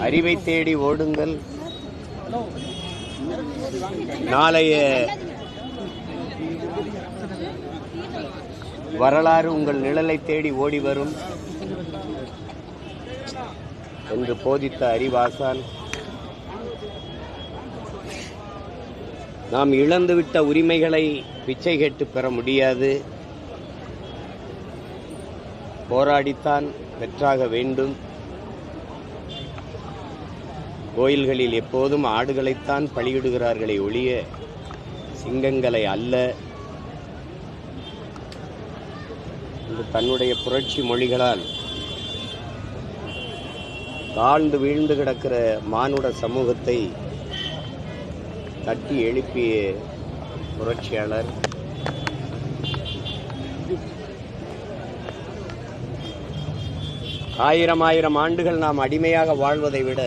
அறிவை தேடி ஓடுங்கள். நாளைய வரலாறு உங்கள் நிழலை தேடி ஓடி வரும் என்று போதித்த அறிவாசான். நாம் இழந்துவிட்ட உரிமைகளை பிச்சை கேட்டு பெற முடியாது. போராடித்தான் பெற்றாக வேண்டும். கோயில்களில் எப்போதும் ஆடுகளைத்தான் பலியிடுகிறார்களே ஒழிய சிங்கங்களை அல்ல. தன்னுடைய புரட்சி மொழிகளால். தாழ்ந்து வீழ்ந்து கிடக்கிற மானுட சமூகத்தை தட்டி எழுப்பிய புரட்சியாளர். ஆயிரம் ஆயிரம் ஆண்டுகள் நாம் அடிமையாக வாழ்வதை விட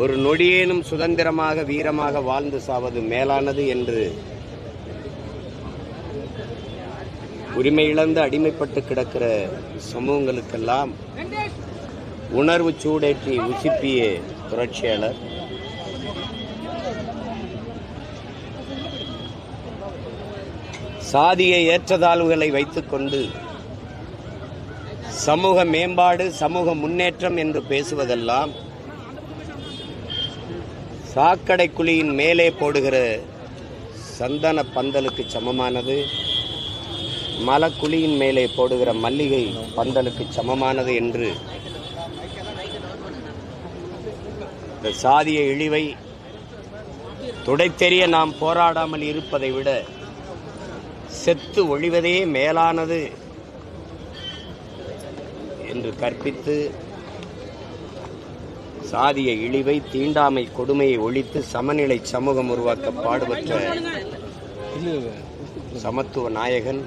ஒரு நொடியேனும் சுதந்திரமாக வீரமாக வாழ்ந்து சாவது மேலானது என்று உரிமை இழந்து அடிமைப்பட்டு கிடக்கிற சமூகங்களுக்கெல்லாம் உணர்வு சூடேற்றி உசிப்பிய புரட்சியாளர். சாதிய ஏற்றதாழ்வுகளை வைத்துக்கொண்டு சமூக மேம்பாடு சமூக முன்னேற்றம் என்று பேசுவதெல்லாம் சாக்கடை குழியின் மேலே போடுகிற சந்தன பந்தலுக்கு சமமானது மலக்குழியின் மேலே போடுகிற மல்லிகை பந்தலுக்கு சமமானது என்று. இந்த சாதிய இழிவை துடைத்தெறிய நாம் போராடாமல் இருப்பதை விட செத்து ஒழிவதே மேலானது என்று கற்பித்து சாதிய இழிவை தீண்டாமை கொடுமையை ஒழித்து சமநிலை சமூகம் உருவாக்க பாடுபட்ட சமத்துவ நாயகன்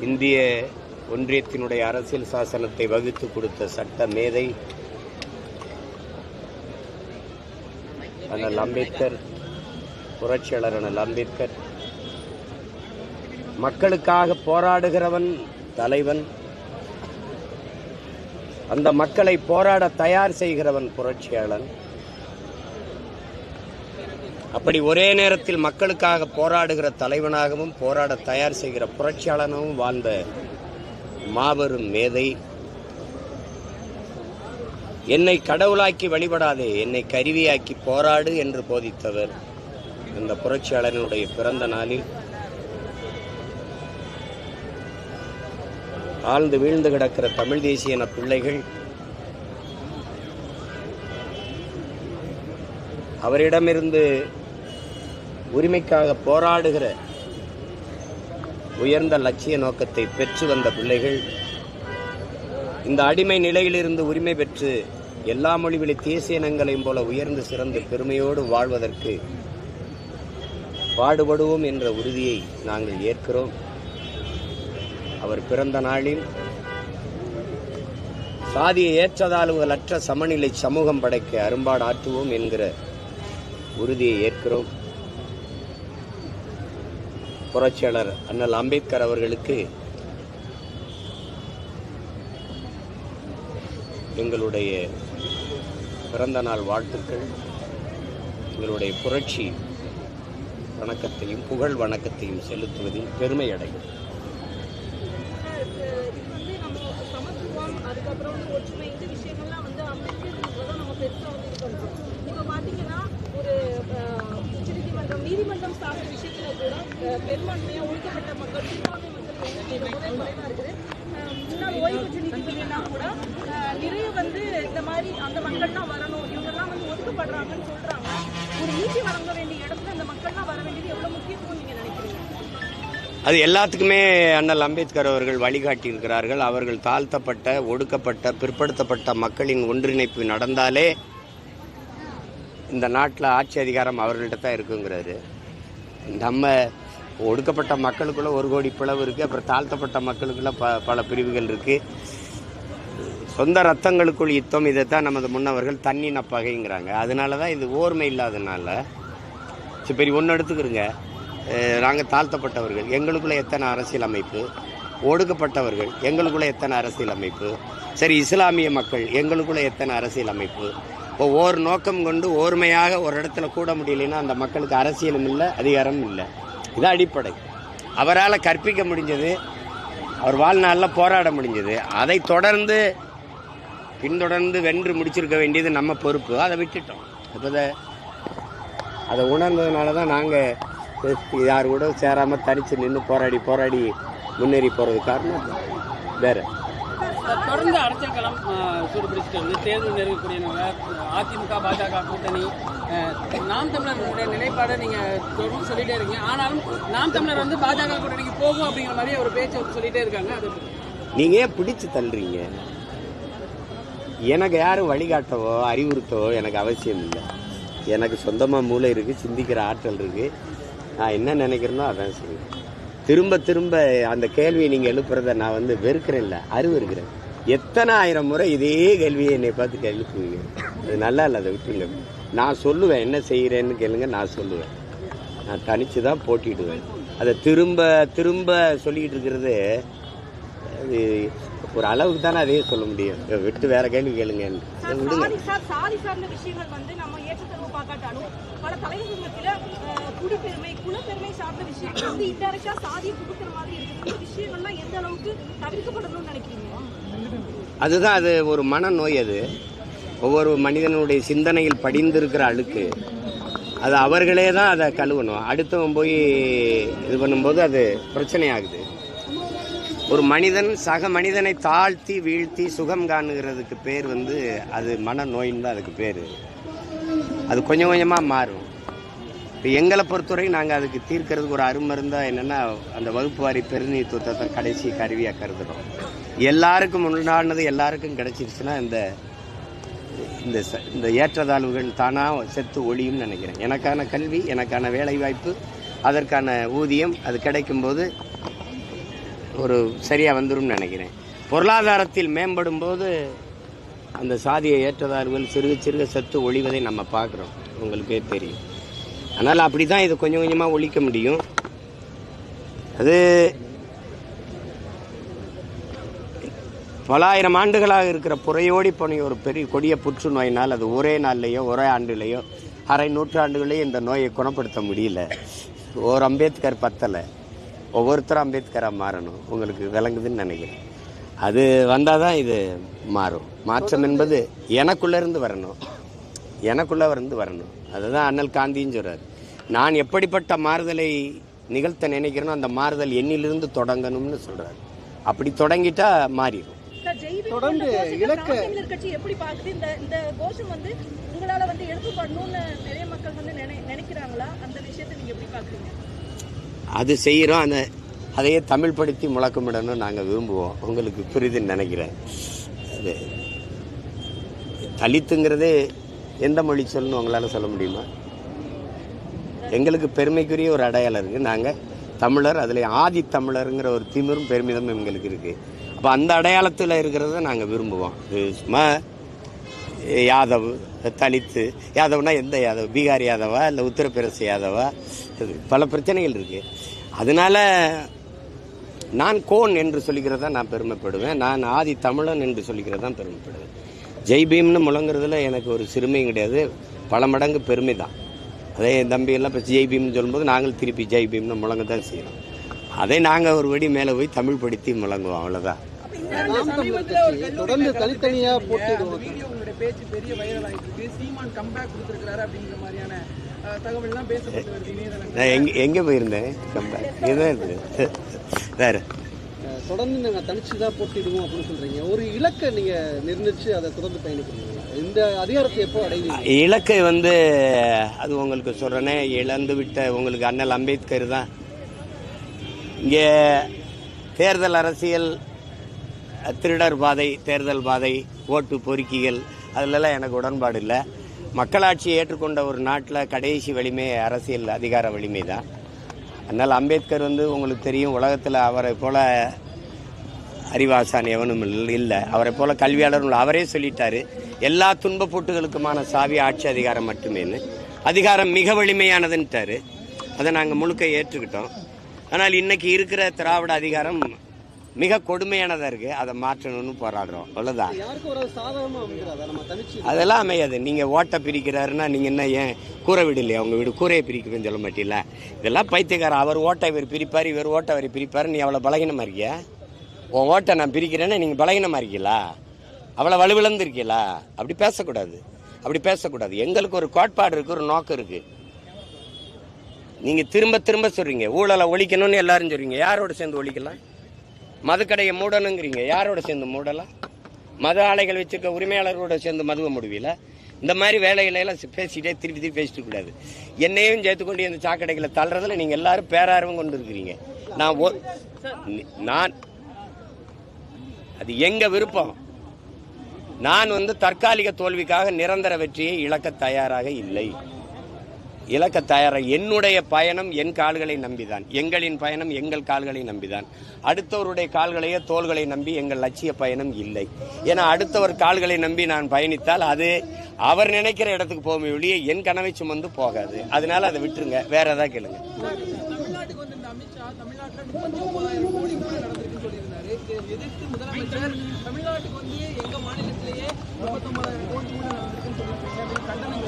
இந்திய ஒன்றியத்தினுடைய அரசியல் சாசனத்தை வகுத்து கொடுத்த சட்ட மேதை அண்ணல் அம்பேத்கர் புரட்சியாளர் அண்ணல் அம்பேத்கர். மக்களுக்காக போராடுகிறவன் தலைவன். அந்த மக்களை போராட தயார் செய்கிறவன் புரட்சியாளன். அப்படி ஒரே நேரத்தில் மக்களுக்காக போராடுகிற தலைவனாகவும் போராட தயார் செய்கிற புரட்சியாளனாகவும் வாழ்ந்த மாபெரும் மேதை. என்னை கடவுளாக்கி வழிபடாதே என்னை கருவியாக்கி போராடு என்று போதித்தவர் இந்த புரட்சியாளனுடைய பிறந்த நாளில். ஆழ்ந்து வீழ்ந்து கிடக்கிற தமிழ் தேசிய இன பிள்ளைகள் அவரிடமிருந்து உரிமைக்காக போராடுகிற உயர்ந்த லட்சிய நோக்கத்தை பெற்று வந்த பிள்ளைகள் இந்த அடிமை நிலையிலிருந்து உரிமை பெற்று எல்லா மொழிவெளி தேசிய இனங்களையும் போல உயர்ந்து சிறந்து பெருமையோடு வாழ்வதற்கு பாடுபடுவோம் என்ற உறுதியை நாங்கள் ஏற்கிறோம். அவர் பிறந்த நாளில் சாதிய ஏற்றதாழ்வுகளற்ற சமநிலை சமூகம் படைக்க அரும்பாடு ஆற்றுவோம் என்கிற உறுதியை ஏற்கிறோம். புரட்சியாளர் அண்ணல் அம்பேத்கர் அவர்களுக்கு எங்களுடைய பிறந்த நாள் வாழ்த்துக்கள். எங்களுடைய புரட்சி வணக்கத்தையும் புகழ் வணக்கத்தையும் செலுத்துவதில் பெருமை அடையும் இது வந்து நம்ம சமத்துவம் அதுக்கப்புறம் வந்து ஒற்றுமை இந்த விஷயங்கள்லாம் வந்து அம்பேத்கர் நம்ம பெருசாக வந்து இது பண்ணுறோம் இப்போ பார்த்தீங்கன்னா ஒரு உச்ச உச்சநீதிமன்றம் நீதிமன்றம் சார்ந்த விஷயத்தில் கூட பெரும்பான்மையாக ஒழுக்கப்பட்ட மக்கள் சிறுபான்மை மக்கள் வந்து ரொம்பவே குறைவாக இருக்குது. முன்னாள் ஓய்வு பெற்ற நீதிபதினா கூட நிறைய வந்து இந்த மாதிரி அந்த மக்கள்லாம் வரணும். இவங்கெல்லாம் வந்து ஒதுக்கப்படுறாங்கன்னு சொல்றாங்க. ஒரு நீதி வழங்க வேண்டிய இடத்துல அந்த மக்கள்லாம் வர வேண்டியது எவ்வளவு அது எல்லாத்துக்குமே அண்ணல் அம்பேத்கர் அவர்கள் வழிகாட்டி இருக்கிறார்கள் அவர்கள் தாழ்த்தப்பட்ட ஒடுக்கப்பட்ட பிற்படுத்தப்பட்ட மக்களின் ஒன்றிணைப்பு நடந்தாலே இந்த நாட்டில் ஆட்சி அதிகாரம் அவர்கள்ட்ட தான் இருக்குங்கிறாரு. நம்ம ஒடுக்கப்பட்ட மக்களுக்குள்ள ஒரு கோடி பிளவு இருக்குது அப்புறம் தாழ்த்தப்பட்ட மக்களுக்குள்ள ப பல பிரிவுகள் இருக்குது சொந்த ரத்தங்களுக்குள் யுத்தம் இதை தான் நமது முன்னவர்கள் தண்ணின பகைங்கிறாங்க அதனால தான் இது ஓர்மை இல்லாதனால. சரி பெரிய ஒன்று எடுத்துக்கிறோங்க. நாங்கள் தாழ்த்தப்பட்டவர்கள். எங்களுக்குள்ள எத்தனை அரசியல் அமைப்பு ஒடுக்கப்பட்டவர்கள். எங்களுக்குள்ள எத்தனை அரசியல் அமைப்பு சரி இஸ்லாமிய மக்கள் எங்களுக்குள்ள எத்தனை அரசியல் அமைப்பு இப்போ ஓர் நோக்கம் கொண்டு ஓர்மையாக ஒரு இடத்துல கூட முடியலைன்னா அந்த மக்களுக்கு அரசியலும் இல்லை அதிகாரமும் இல்லை. இது அடிப்படை. அவரால் கற்பிக்க முடிஞ்சது அவர் வாழ்நாளில் போராட முடிஞ்சது. அதை தொடர்ந்து பின்தொடர்ந்து வென்று முடிச்சிருக்க வேண்டியது நம்ம பொறுப்பு. அதை விட்டுட்டோம். இப்போ அதை உணர்ந்ததுனால தான் நாங்கள் யார் கூட சேராமல் தனித்து நின்று போராடி போராடி முன்னேறி போகிறது காரணம் வேறு. தொடர்ந்து அரசியல் களம் சூடுபிடிச்சிட்டு வந்து தேர்தல் நெருங்கக்கூடியவங்க அதிமுக பாஜக கூட்டணி நாம் தமிழர்களுடைய நிலைப்பாடை நீங்க தொடர்ந்து சொல்லிட்டே இருக்கீங்க. ஆனாலும் நாம் தமிழர் வந்து பாஜக கூட்டணிக்கு போகும் அப்படிங்கிற மாதிரி ஒரு பேச்சு வந்து சொல்லிட்டே இருக்காங்க. அது நீங்கள் ஏன் பிடிச்சு தள்ளுறீங்க? எனக்கு யாரும் வழிகாட்டவோ அறிவுறுத்தவோ எனக்கு அவசியம் இல்லை. எனக்கு சொந்தமாக மூளை இருக்குது சிந்திக்கிற ஆற்றல் இருக்குது நான் என்ன நினைக்கிறேனோ அதான் செய்வேன் திரும்ப திரும்ப அந்த கேள்வியை நீங்கள் எழுப்புறத நான் வந்து வெறுக்கிறேன் இல்லை அறிவு இருக்கிறேன் எத்தனை ஆயிரம் முறை இதே கேள்வியை என்னை பார்த்து எழுப்புவீங்க? அது நல்லா இல்லை அதை விட்டுருங்க. நான் சொல்லுவேன் என்ன செய்கிறேன்னு கேளுங்க நான் சொல்லுவேன். நான் தனித்து தான் போட்டிடுவேன் அதை திரும்ப திரும்ப சொல்லிக்கிட்டு இருக்கிறது அது ஒரு அளவுக்கு தானே அதையே சொல்ல முடியும். விட்டு வேற கேள்வி கேளுங்க விடுங்க. சாதி சார் சாதி சார்ந்த விஷயங்கள் வந்து நம்ம ஏற்றத்தரவு பார்க்காட்டாலும் பல தலைவர் மத்தியில அஹ், குடிப்பெருமை குலப்பெருமை சார்ந்த விஷயங்கள் வந்து இன்டெரக்டா சாதியை புகுத்துற மாதிரி இருக்கு. விஷயங்கள்லாம் எந்த அளவுக்கு தவிர்க்கப்படணும்னு நினைக்கிறீங்க? அதுதான் அது ஒரு மனநோய் அது. ஒவ்வொரு மனிதனுடைய சிந்தனையில் படிந்திருக்கிற அழுக்கு. அது அவர்களே தான் அதை கழுவணும். அடுத்தவன் போய் இது பண்ணும்போது அது பிரச்சனையாகுது. ஒரு மனிதன் சக மனிதனை தாழ்த்தி வீழ்த்தி சுகம் காணுகிறதுக்கு பேர் வந்து அது மனநோயின்னு தான் அதுக்கு பேர். அது கொஞ்சம் கொஞ்சமாக மாறும். இப்போ எங்களை பொறுத்தவரை நாங்கள் அதுக்கு தீர்க்கறதுக்கு ஒரு அருமருந்தா என்னென்னா அந்த வகுப்பு வாரி பெருநீத்துவத்தை தான் கடைசி கருவியாக கருதுகிறோம் எல்லாருக்கும் உண்டானது எல்லாருக்கும் கிடைச்சிருச்சுன்னா இந்த இந்த ச- இந்த ஏற்றத்தாழ்வுகள் தானாக செத்து ஒழியும்னு நினைக்கிறேன். எனக்கான கல்வி எனக்கான வேலைவாய்ப்பு அதற்கான ஊதியம் அது கிடைக்கும்போது ஒரு சரியாக வந்துடும் நினைக்கிறேன். பொருளாதாரத்தில் மேம்படும் போது அந்த சாதியை ஏற்றதார்கள் சிறுக சிறுக சத்து ஒழிவதை நம்ம பார்க்குறோம். உங்களுக்கே தெரியும். அதனால் அப்படி தான் இது கொஞ்சம் கொஞ்சமாக ஒழிக்க முடியும். அது பலாயிரம் ஆண்டுகளாக இருக்கிற புறையோடி போன ஒரு பெரிய கொடிய புற்றுநோயினால் அது ஒரே நாள்லேயோ ஒரே ஆண்டுலேயோ அரை நூற்றாண்டுகளையும் இந்த நோயை குணப்படுத்த முடியல. ஓர் அம்பேத்கர் பத்தலை. ஒவ்வொருத்தரும் அம்பேத்கராக மாறணும். உங்களுக்கு விளங்குதுன்னு நினைக்கிறேன். அது வந்தால் தான் இது மாறும். மாற்றம் என்பது எனக்குள்ளேருந்து வரணும். எனக்குள்ளே இருந்து வரணும். அதுதான் அண்ணல் காந்தியும் சொல்றாரு. நான் எப்படிப்பட்ட மாறுதலை நிகழ்த்த நினைக்கிறேனோ அந்த மாறுதல் என்னிலிருந்து தொடங்கணும்னு சொல்றாரு. அப்படி தொடங்கிட்டா மாறிடும். தொடர்ந்து இலக்க- கட்சி எப்படி பாக்குது இந்த இந்த கோஷம் வந்து உங்களால வந்து எடுக்கப்படணும்னு நிறைய மக்கள் வந்து நினை- நினைக்கிறாங்களா? அந்த விஷயத்தை நீங்க எப்படி பாக்குறீங்க அது செய்கிறோம் அந்த அதையே தமிழ் படுத்தி முழக்கமிடணும்னு நாங்கள் விரும்புவோம். உங்களுக்கு புரியுதுன்னு நினைக்கிறேன். அது தலித்துங்கிறதே எந்த மொழி சொல்லணும் உங்களால் சொல்ல முடியுமா? எங்களுக்கு பெருமைக்குரிய ஒரு அடையாளம் இருக்குது நாங்கள் தமிழர் அதில் ஆதி தமிழருங்கிற ஒரு திமிரும் பெருமிதமும் எங்களுக்கு இருக்குது அப்போ அந்த அடையாளத்தில் இருக்கிறத நாங்கள் விரும்புவோம். இது சும்மா யாதவ் தலித்து யாதவ்னா எந்த யாதவ்? பீகார் யாதவா இல்லை உத்தரப்பிரதேச யாதவா? இது பல பிரச்சனைகள் இருக்குது அதனால நான் கோன் என்று சொல்லிக்கிறதா நான் பெருமைப்படுவேன். நான் ஆதி தமிழன் என்று சொல்லிக்கிறதா தான் பெருமைப்படுவேன். ஜெய் பீம்னு முழங்குறதுல எனக்கு ஒரு சிறுமையும் கிடையாது. பல மடங்கு பெருமை தான். அதே என் தம்பி எல்லாம் இப்போ ஜெய் பீம்னு சொல்லும்போது நாங்கள் திருப்பி ஜெய் பீம்னு முழங்க தான் செய்கிறோம் அதை நாங்கள் ஒரு வெடி மேலே போய் தமிழ் படுத்தி முழங்குவோம் அவ்வளோதான் தொடர்ந்து தனித்தனியா போட்டியிடுவோம். வீடியோ உங்களுடைய பேச்சு பெரிய வைரல் ஆயிட்டு இருக்கு சீமான் கம்பேக் கொடுத்துருக்காரு அப்படிங்கிற மாதிரியான அஹ், தகவல்லாம் பேசப்பட்டு வருது இணையதளங்கள் நான் எங்கே எங்கே போயிருந்தேன்? கம்பேக் இதுதான் இருக்குது வேறு. தொடர்ந்து நாங்க தனிச்சு தான் போட்டிடுவோம் அப்படின்னு சொல்றீங்க. ஒரு இலக்கை நீங்க நிர்ணயிச்சு அதை தொடர்ந்து பயணிக்கிறீங்க. இந்த அதிகாரத்தை எப்போ அடைவீங்க? இலக்கை வந்து அது உங்களுக்கு சொல்கிறேனே இழந்து விட்ட உங்களுக்கு அண்ணல் அம்பேத்கர் தான். இங்கே தேர்தல் அரசியல் திருடர் பாதை தேர்தல் பாதை ஓட்டு பொறுக்கிகள் அதிலெல்லாம் எனக்கு உடன்பாடு இல்லை மக்களாட்சியை ஏற்றுக்கொண்ட ஒரு நாட்டில் கடைசி வலிமை அரசியல் அதிகார வலிமை தான். அதனால் அம்பேத்கர் வந்து உங்களுக்கு தெரியும் உலகத்தில் அவரை போல அறிவாசான் எவனும் இல்லை. அவரை போல கல்வியாளரும் அவரே சொல்லிட்டாரு எல்லா துன்பப்போட்டுகளுக்குமான சாவி ஆட்சி அதிகாரம் மட்டுமேன்னு. அதிகாரம் மிக வலிமையானதுன்ட்டாரு. அதை நாங்கள் முழுக்க ஏற்றுக்கிட்டோம். ஆனால் இன்னைக்கு இருக்கிற திராவிட அதிகாரம் மிக கொடுமையானதாக இருக்குது அதை மாற்றணும்னு போராடுறோம். அவ்வளோதான் அதெல்லாம் அமையாது. நீங்கள் ஓட்டை பிரிக்கிறாருன்னா நீங்கள் என்ன ஏன் கூரை வீடு இல்லையா? உங்கள் வீடு கூரையை பிரிக்கணும்னு சொல்ல மாட்டீங்களா? இதெல்லாம் பைத்தியக்காரன். அவர் ஓட்டை இவர் பிரிப்பார் இவர் ஓட்டை அவர் பிரிப்பார் நீ அவ்வளோ பலகீனமாக இருக்கியா? உன் ஓட்டை நான் பிரிக்கிறேன்னா நீங்கள் பலகீனமாக இருக்கீங்களா? அவ்வளோ வலுவிழந்து இருக்கீங்களா அப்படி பேசக்கூடாது. அப்படி பேசக்கூடாது. எங்களுக்கு ஒரு கோட்பாடு இருக்குது ஒரு நோக்கம் இருக்குது நீங்கள் திரும்ப திரும்ப சொல்கிறீங்க ஊழலை ஒழிக்கணும்னு எல்லாரும் சொல்கிறீங்க யாரோட சேர்ந்து ஒழிக்கலாம்? மதுக்கடையை மூடணுங்கிறீங்க. யாரோட சேர்ந்து மூடலாம் மது ஆலைகள் வச்சிருக்க உரிமையாளர்களோட சேர்ந்து மதுவை முடிவில? இந்த மாதிரி வேலைகளெல்லாம் பேசிட்டே திருப்பி திருப்பி பேசிட்டு கூடாது. என்னையும் சேர்த்து கொண்டு இந்த சாக்கடைகளை தள்ளுறதுல நீங்கள் எல்லாரும் பேரார்வம் கொண்டு இருக்கிறீங்க. நான் நான் அது எங்க விருப்பம்? நான் வந்து தற்காலிக தோல்விக்காக நிரந்தர வெற்றியை இழக்க தயாராக இல்லை. இலக்க தயார என்னுடைய பயணம் என் கால்களை நம்பிதான். எங்களின் பயணம் எங்கள் கால்களை நம்பிதான். அடுத்தவருடைய கால்களையோ தோள்களை நம்பி எங்கள் லட்சிய பயணம் இல்லை. ஏன்னா அடுத்தவர் கால்களை நம்பி நான் பயணித்தால் அது அவர் நினைக்கிற இடத்துக்கு போக ஒழிய என் கனவை சுமந்து போகாது. அதனால அதை விட்டுருங்க. வேற ஏதாவது கேளுங்க. தமிழ்நாட்டுக்கு வந்து எங்க மாநிலத்திலேயே முப்பத்தொன்பதாயிரம் கோடி ஊழல் நடந்திருக்குன்னு கண்டனம்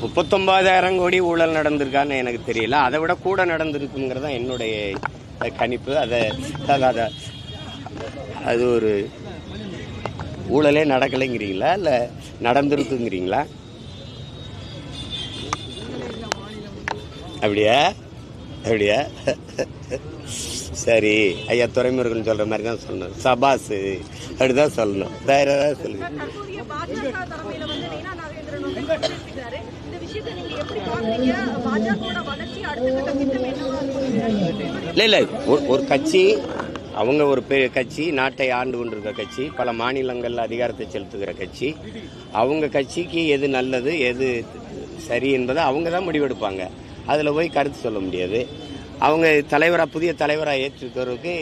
முப்பத்தொன்பதாயிரம் கோடி ஊழல் நடந்திருக்கான்னு எனக்கு தெரியல. அதை விட கூட நடந்திருக்குங்கிறது தான் என்னுடைய கணிப்பு. அதை அதை- அது ஒரு ஊழலே நடக்கலைங்கிறீங்களா? இல்லை நடந்திருக்குங்கிறீங்களா? அப்படியா? அப்படியா? சரி. ஐயா துறைமுருகன் சொல்ற மாதிரி தான் சொல்லணும். சபாஸ் அப்படிதான் சொல்லணும். வேற ஏதாவது சொல்லுங்க. இல்லை இல்லை. ஒரு ஒரு கட்சி அவங்க ஒரு பெரிய கட்சி நாட்டை ஆண்டு கொண்டிருக்க கட்சி பல மாநிலங்களில் அதிகாரத்தை செலுத்துகிற கட்சி அவங்க கட்சிக்கு எது நல்லது எது சரி என்பதை அவங்க தான் முடிவெடுப்பாங்க. அதில் போய் கருத்து சொல்ல முடியாது. அவங்க தலைவராக புதிய தலைவராக ஏற்றிருக்கிறவருக்கு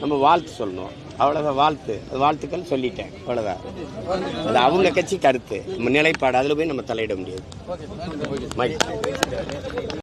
நம்ம வாழ்த்து சொல்லணும் அவ்வளோதான் வாழ்த்து. வாழ்த்துக்கள் சொல்லிட்டேன். அவ்வளோதான் அது அவங்க கட்சி கருத்து. நிலைப்பாடு அதில் போய் நம்ம தலையிட முடியாது.